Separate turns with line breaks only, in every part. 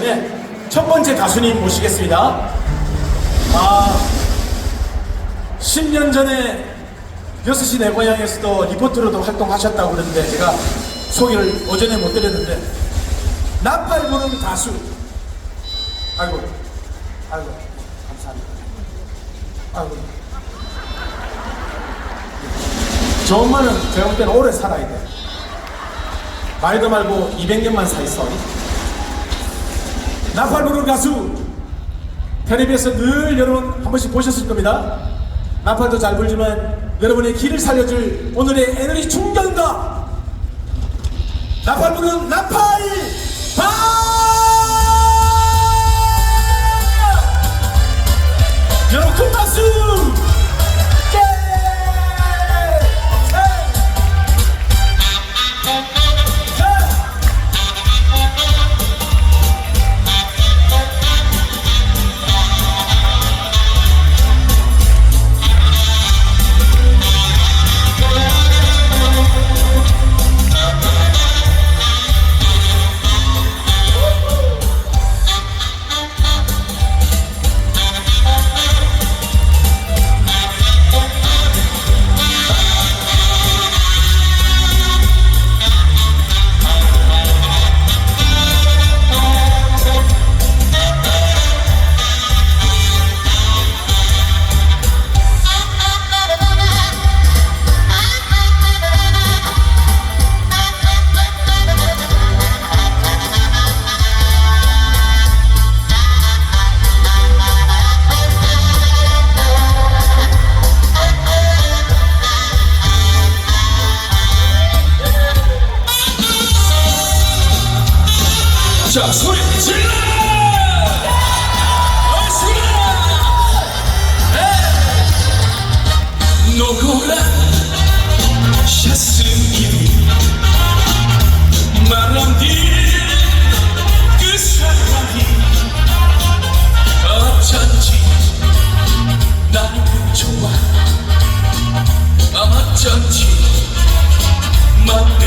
때문에 첫 번째 가수님 모시겠습니다. 아, 10년 전에 6시 내 고향에서도 리포터로도 활동하셨다고 그러는데 제가 소개를 오전에 못 드렸는데 나팔 부는 가수. 아이고 아이고 감사합니다. 아이고. 좋은 말은 제가 볼 때는 오래 살아야 돼. 말도 말고 200년만 사 있어 나팔 부는 가수. 텔레비에서 늘 여러분 한 번씩 보셨을 겁니다. 나팔도 잘 불지만 여러분의 길을 살려줄 오늘의 에너지 충전가. 나팔 부는 나팔
노고라 샤스기 말랑디 그 사람이 어쩐지 나는 좋아 어쩐지 맘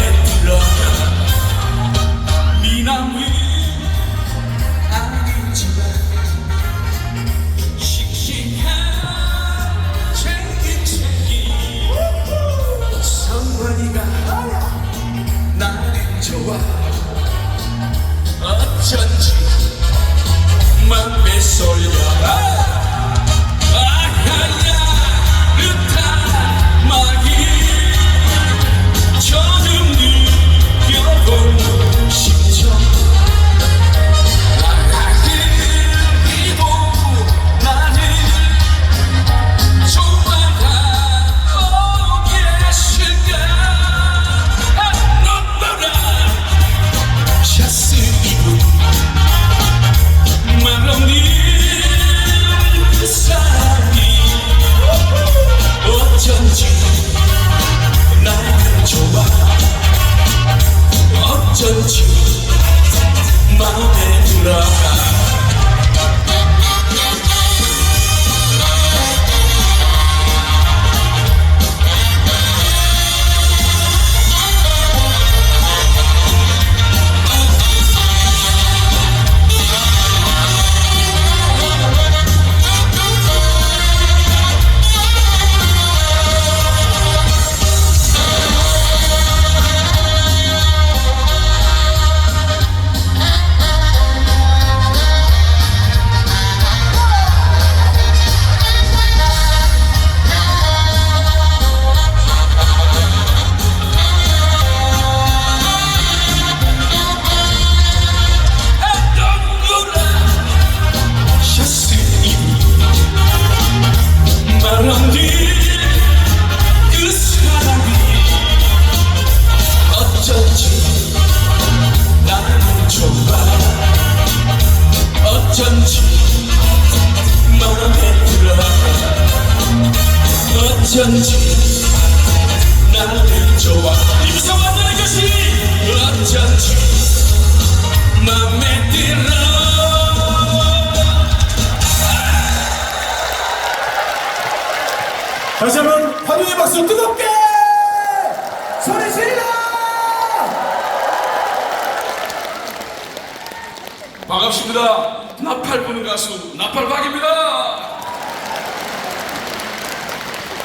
반갑습니다. 나팔 부는 가수 나팔박입니다.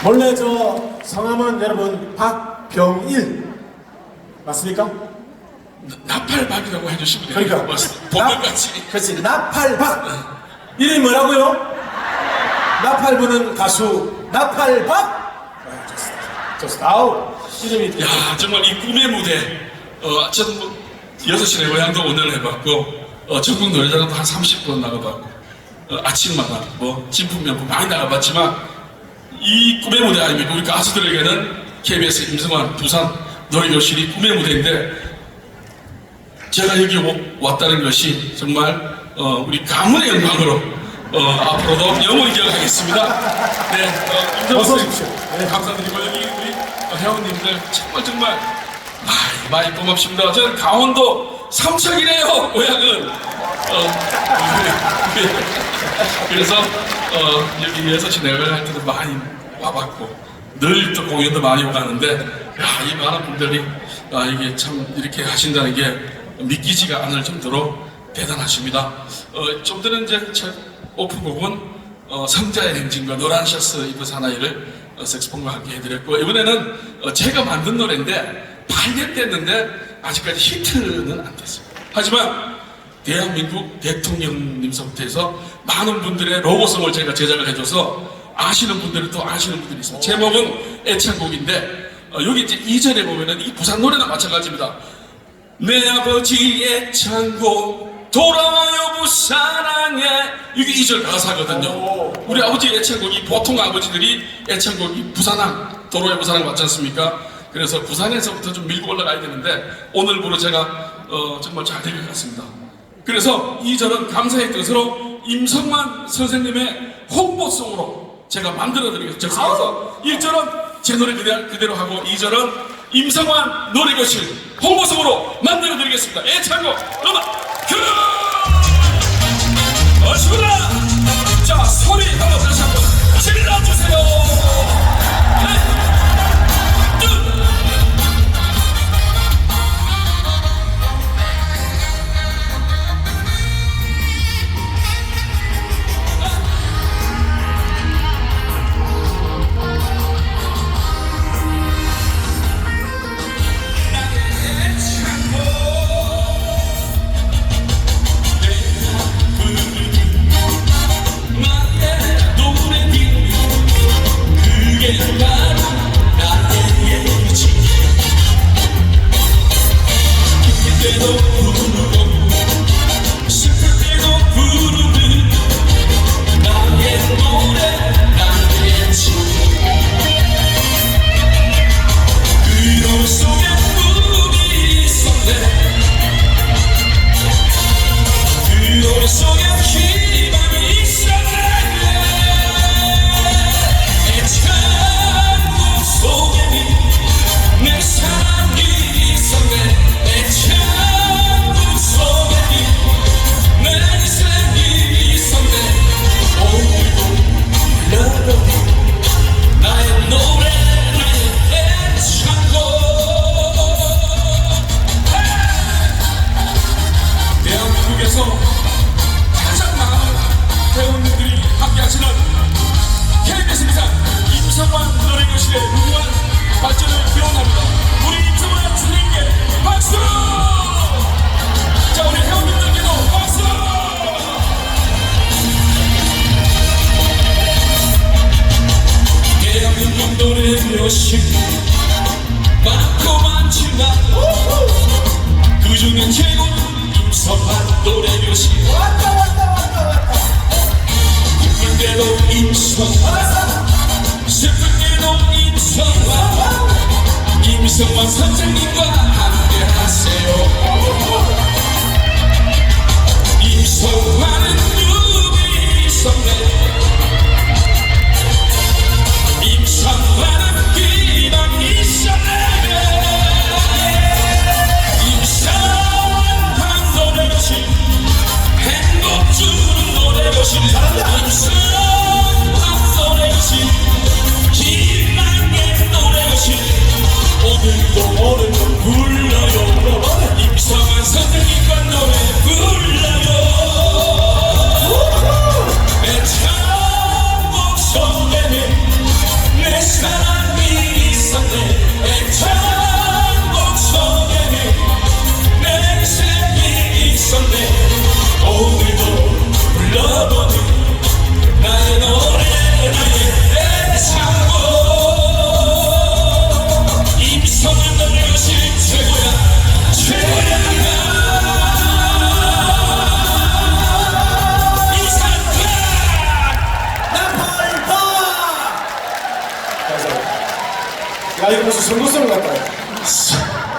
원래 저 성함은 여러분 박병일 맞습니까?
나 팔박이라고 해주시면 돼요.
그러니까
맞습니다. 보물같이.
그렇지 나팔박 이름이 뭐라고요? 나팔 부는 가수 나팔박 아, 좋습니다 좋습니다 아우 이름이
야 정말 이 꿈의 무대 어 저는 뭐 6시 내 고향도 오늘 해봤고 어, 전국 노래자랑도 한 30번 나가봤고 어, 아침마다 뭐 진품 명품 많이 나가봤지만 이 꿈의 무대 아닙니까 우리 가수들에게는 KBS 임성환 부산 노래교실이 꿈의 무대인데 제가 여기 오- 왔다는 것이 정말 어, 우리 가문의 영광으로 어, 앞으로도 영원히 기억하겠습니다. 네, 어, 선생님,
오십시오. 네.
감사드리고 여기 우리 어, 회원님들 정말 정말 많이, 많이 고맙습니다. 저는 강원도 삼척이래요 고향은. 어, 네. 그래서 어, 여기 여섯시 내외를 할 때도 많이 와봤고 늘 또 공연도 많이 오가는데 야, 이 많은 분들이 아, 이게 참 이렇게 하신다는 게 믿기지가 않을 정도로 대단하십니다. 어, 좀 전에 이제 첫 오픈곡은 어, 성자의 행진과 노란 셔츠 입은 사나이를 어, 색스폰과 함께 해드렸고 이번에는 어, 제가 만든 노래인데 8년 됐는데 아직까지 히트는 안 됐습니다. 하지만 대한민국 대통령님서부터 해서 많은 분들의 로고송을 제가 제작을 해줘서 아시는 분들은 또 아시는 분들이 있습니다. 제목은 애창곡인데 어, 여기 이제 이전에 보면은 이 부산 노래나 마찬가지입니다. 내 아버지 애창곡 돌아와요 부산항에 이게 2절 가사거든요. 우리 아버지 애창곡이 보통 아버지들이 애창곡이 부산항 도로의 부산항 맞지 않습니까? 그래서 부산에서부터 좀 밀고 올라가야 되는데 오늘부로 제가 어, 정말 잘 될 것 같습니다. 그래서 2절은 감사의 뜻으로 임성만 선생님의 홍보송으로 제가 만들어드리겠습니다. 적성해서 1절은 제 노래 그대로, 하고 2절은 임성환 노래교실 홍보송으로 만들어드리겠습니다. 애창곡 음악 큐! 어시구나! 자 소리 한번 다시 한번 질러주세요! 노래교실
왔다 왔다 왔다 왔다
기쁠 때도 임성환 슬플 때도 임성환 임성환 선생님과 함께 하세요. 임성환 노
무슨 선거성을 갖다가.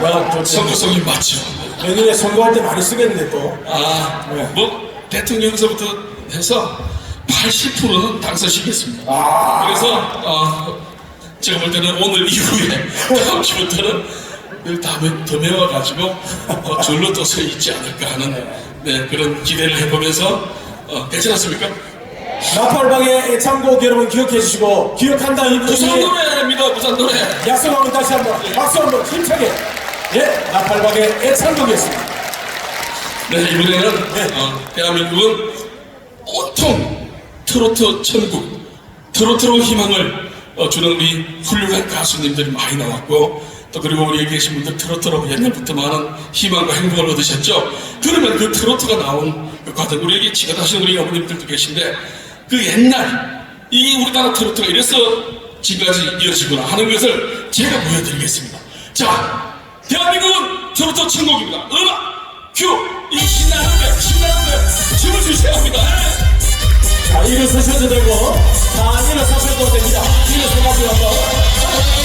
야, 또
선거성이 맞죠.
내년에 선거할 때 많이 쓰겠는데 또.
아,
네.
뭐 대통령서부터 해서 80%는 당선시켰습니다.
아.
그래서 어, 제가 볼 때는 오늘 이후에 다음 주부터는 늘 다음에 더 메워가지고 어, 줄로 또서 있지 않을까 하는 네, 그런 기대를 해보면서 어, 괜찮았습니까?
나팔방의 애창곡 여러분 기억해 주시고 기억한다 이
부산
분이
노래입니다. 부산 노래.
약속하면 다시 한번 박수 한번 힘차게 예 나팔방의 애창곡이었습니다
네, 이번에는 어, 대한민국은 온통 트로트 천국, 트로트로 희망을 어, 주는 우리 훌륭한 가수님들이 많이 나왔고 또 그리고 우리 여기 계신 분들 트로트로 옛날부터 많은 희망과 행복을 얻으셨죠. 그러면 그 트로트가 나온 그 과정, 우리 여기 지금 우리 어머님들도 계신데 그 옛날 이 우리나라 트로트가 이래서 지금까지 이어지구나 하는 것을 제가 보여드리겠습니다. 자, 대한민국은 트로트 천국입니다. 음악 큐! 이 신나는 데 신나는 데 춤을 주셔야 합니다.
자 일어서셔도 되고 자 일어서셔도 됩니다 일어서가지고 한번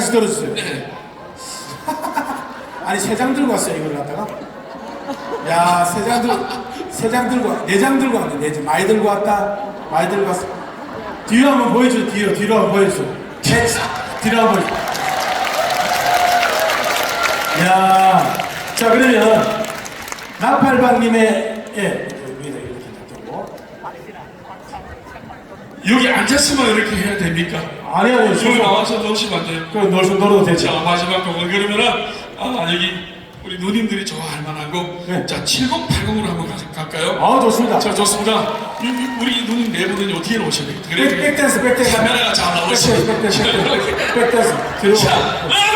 한 장씩
들어주세요.
네.
아니 세 장 들고 왔어요 이걸 갖다가. 야 세 장 들, 세장 들고 왔- 네장 들고 왔네 네 장. 많이 들고 왔다. 많이 들고 왔어. 뒤로 한번 보여줘 뒤로 뒤로 한번 보여줘. 네, 뒤로 한번 보여줘. 야, 자 그러면 나팔방님의 예 위에다 이렇게 놔두고
여기 앉았으면 이렇게 해야 됩니까?
아니 아니
여기
지금
나와서 넣으시면 안 돼요.
그럼 놀수 놀아도 되죠.
자 마지막 곡은 그러면은 아 여기 우리 누님들이 좋아할 곡.
네.
자 7080으로 한번 가- 갈까요?
아 좋습니다.
자 좋습니다. 이- 이- 우리 누님 네 분은 어떻게 놓으셔야 돼요?
백, 백댄스 백댄스
카메라가 잘 나오시죠.
백댄스 백댄스
음악 큐!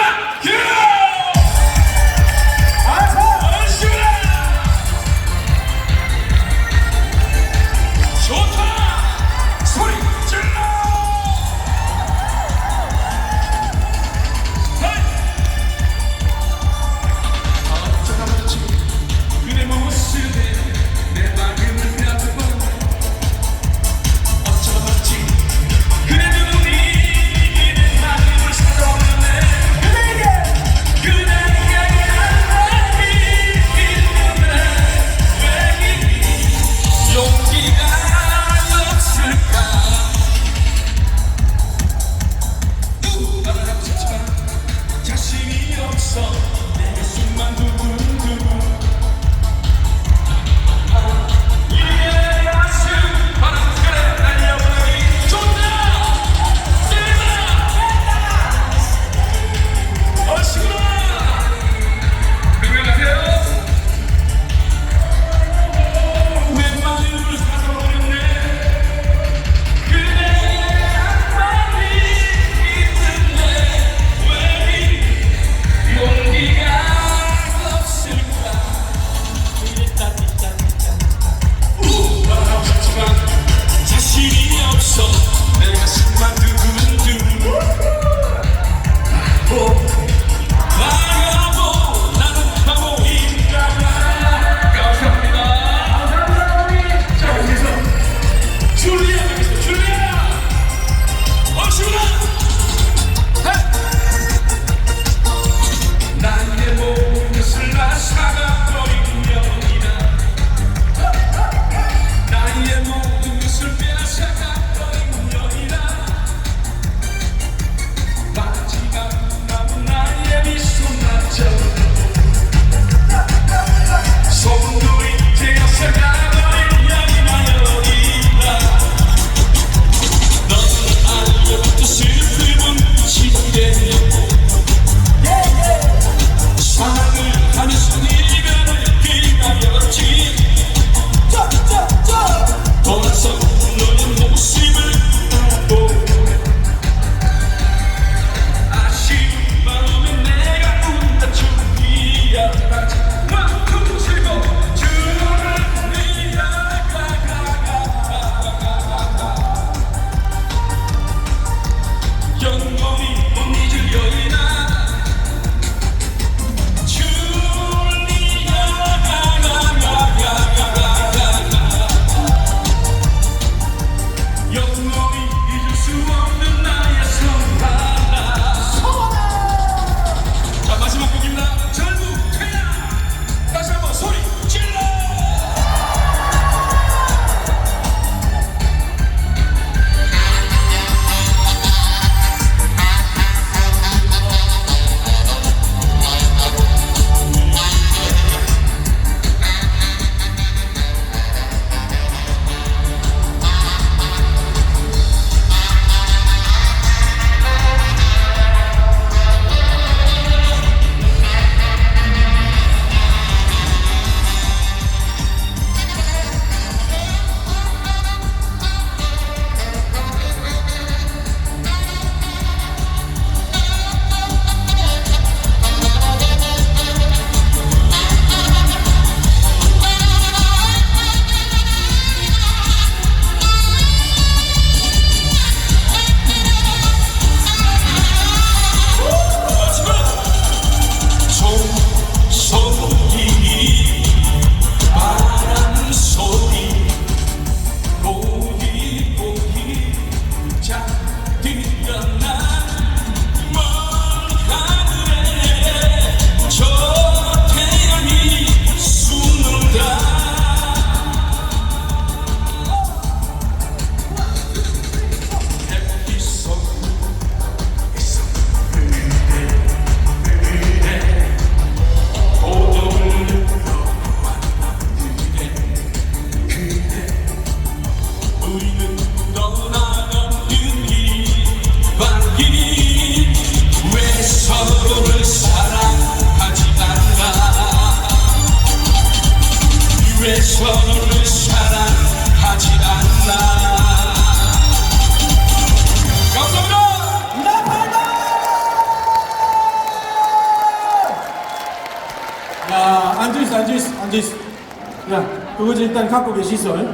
그거 좀 일단 갖고 계시소. 이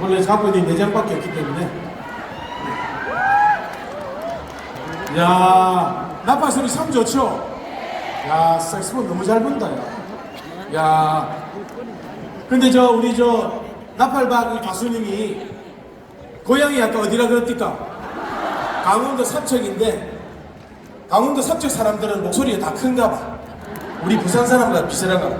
원래 갖고 있는 네 장밖에 없기 때문에. 야, 나파 소리 참 좋죠? 야, 색스폰 너무 잘 본다, 야. 야, 근데 저, 우리 저, 나팔박 이 가수님이 고향이 아까 어디라 그랬디까? 강원도 삼척인데, 강원도 삼척 사람들은 목소리가 다 큰가 봐. 우리 부산 사람과 비슷한가 봐.